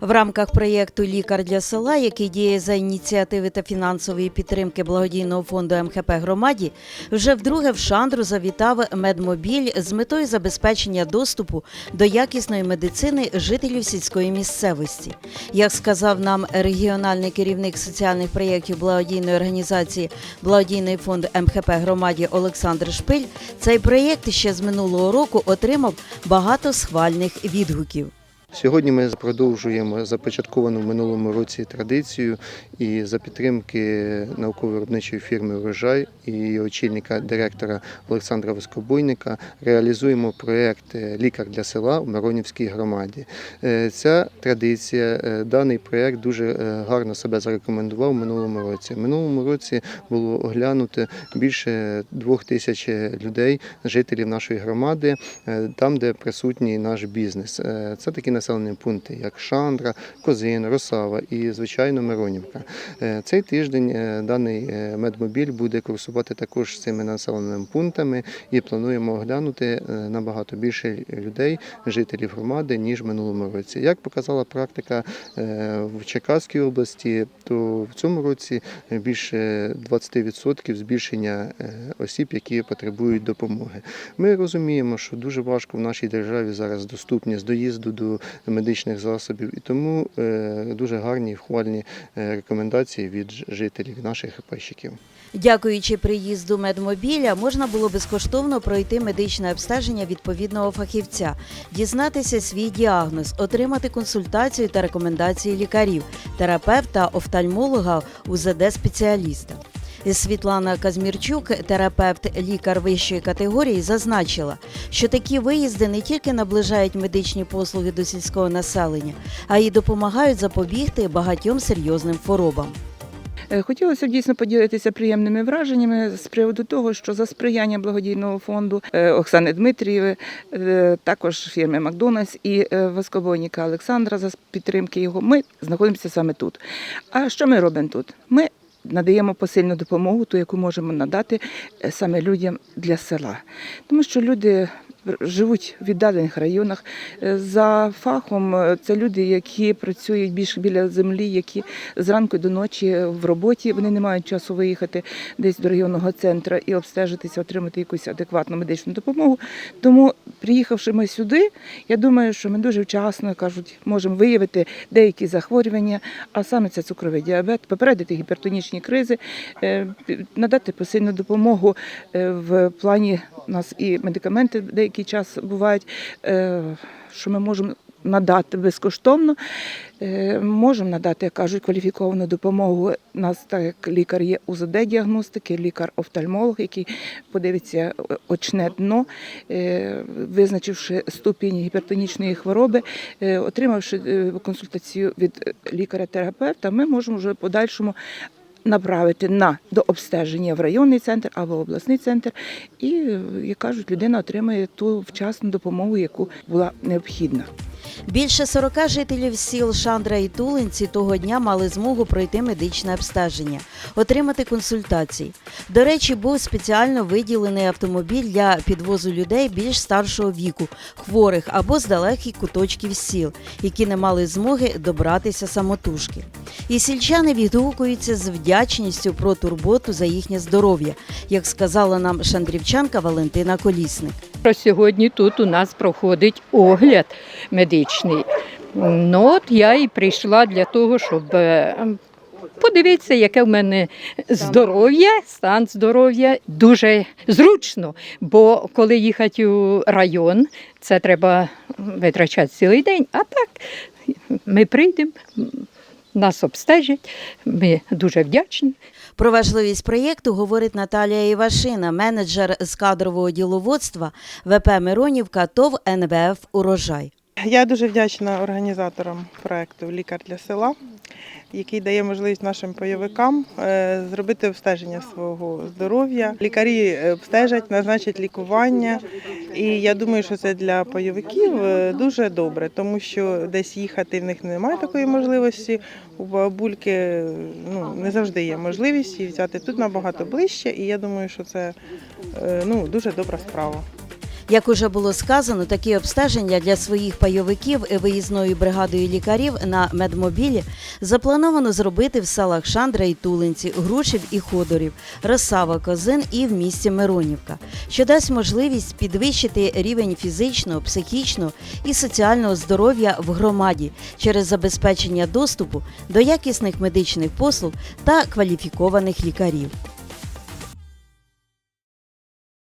В рамках проєкту Лікар для села, який діє за ініціативи та фінансової підтримки благодійного фонду МХП громаді, вже вдруге в Шандру завітав медмобіль з метою забезпечення доступу до якісної медицини жителів сільської місцевості. Як сказав нам регіональний керівник соціальних проєктів благодійної організації Благодійний фонд МХП громаді Олександр Шпиль, цей проєкт ще з минулого року отримав багато схвальних відгуків. Сьогодні ми продовжуємо започатковану в минулому році традицію і за підтримки науково-виробничої фірми Урожай і очільника директора Олександра Воскобойника реалізуємо проєкт Лікар для села в Миронівській громаді. Е, Ця традиція, е, даний проєкт дуже е, гарно себе зарекомендував в минулому році. В минулому році було оглянуто більше двох тисяч людей, жителів нашої громади, там, де присутній наш бізнес. Це такі населені пункти, як Шандра, Козин, Росава і, звичайно, Миронівка. Е, Цей тиждень е, даний е, медмобіль буде курсувати також цими населеними пунктами і плануємо оглянути набагато більше людей, жителів громади, ніж в минулому році. Як показала практика в Черкаській області, то в цьому році більше 20% збільшення осіб, які потребують допомоги. Ми розуміємо, що дуже важко в нашій державі зараз доступність доїзду до медичних засобів, і тому е, дуже гарні і хвальні е, рекомендації від жителів наших пайщиків. Дякуючи приїзду медмобіля, можна було безкоштовно пройти медичне обстеження відповідного фахівця, дізнатися свій діагноз, отримати консультацію та рекомендації лікарів, терапевта, офтальмолога, УЗД-спеціаліста. Світлана Казмірчук, терапевт, лікар вищої категорії, зазначила, що такі виїзди не тільки наближають медичні послуги до сільського населення, а й допомагають запобігти багатьом серйозним хворобам. Е, Хотілося б дійсно поділитися приємними враженнями з приводу того, що за сприяння благодійного фонду е, Оксани Дмитрієви, е, також фірми Макдональдс і е, Олександра за підтримки його, ми знаходимося саме тут. А що ми робимо тут? Ми надаємо посильну допомогу, ту, яку можемо надати е, саме людям для села. Тому що люди живуть в віддалених районах. Е, За фахом е, це люди, які працюють більш біля землі, які зранку до ночі в роботі. Вони не мають часу виїхати десь до районного центру і обстежитися, отримати якусь адекватну медичну допомогу. Тому, приїхавши ми сюди, я думаю, що ми дуже вчасно кажуть, можемо виявити деякі захворювання, а саме це цукровий діабет, попередити гіпертонічні кризи, е, надати посильну допомогу в плані нас і медикаменти деякий час бувають, е, що ми можемо надати безкоштовно. Е, Можемо надати, як кажуть, кваліфіковану допомогу. У нас так як лікар є УЗД-діагностики, лікар-офтальмолог, який подивиться е, очне дно, визначивши ступінь гіпертонічної хвороби, отримавши консультацію від лікаря-терапевта, ми можемо вже подальшому направити на до обстеження в районний центр або обласний центр, і, е, як кажуть, людина отримає ту вчасну допомогу, яку була необхідна. Більше 40 жителів сіл Шандра і Тулинці того дня мали змогу пройти медичне обстеження, отримати консультації. До речі, був спеціально виділений автомобіль для підвозу людей більш старшого віку, хворих або з далеких куточків сіл, які не мали змоги добратися самотужки. І сільчани відгукуються з вдячністю про турботу за їхнє здоров'я, як сказала нам шандрівчанка Валентина Колісник. Сьогодні тут у нас проходить огляд медичний. Ну от я і прийшла для того, щоб е, подивитися, яке в мене здоров'я, стан здоров'я дуже зручно. Бо коли їхати у район, це треба витрачати цілий день. А так ми прийдемо, нас обстежать. Ми дуже вдячні. Про важливість проєкту говорить Наталія Івашина, менеджер з кадрового діловодства ВП Миронівка ТОВ НВФ Урожай. Я дуже вдячна організаторам проекту Лікар для села, який дає можливість нашим бойовикам е, зробити обстеження свого здоров'я. Лікарі е, обстежать, назначать лікування. І я думаю, що це для бойовиків е, дуже добре, тому що десь їхати в них немає такої можливості. У бабульки ну, не завжди є можливість її взяти тут набагато ближче, і я думаю, що це ну, дуже добра справа. Як уже було сказано, такі обстеження для своїх пайовиків виїзною бригадою лікарів на медмобілі заплановано зробити в селах Шандра і Тулинці, Грушів і Ходорів, Росава, Козин і в місті Миронівка, що дасть можливість підвищити рівень фізичного, психічного і соціального здоров'я в громаді через забезпечення доступу до якісних медичних послуг та кваліфікованих лікарів.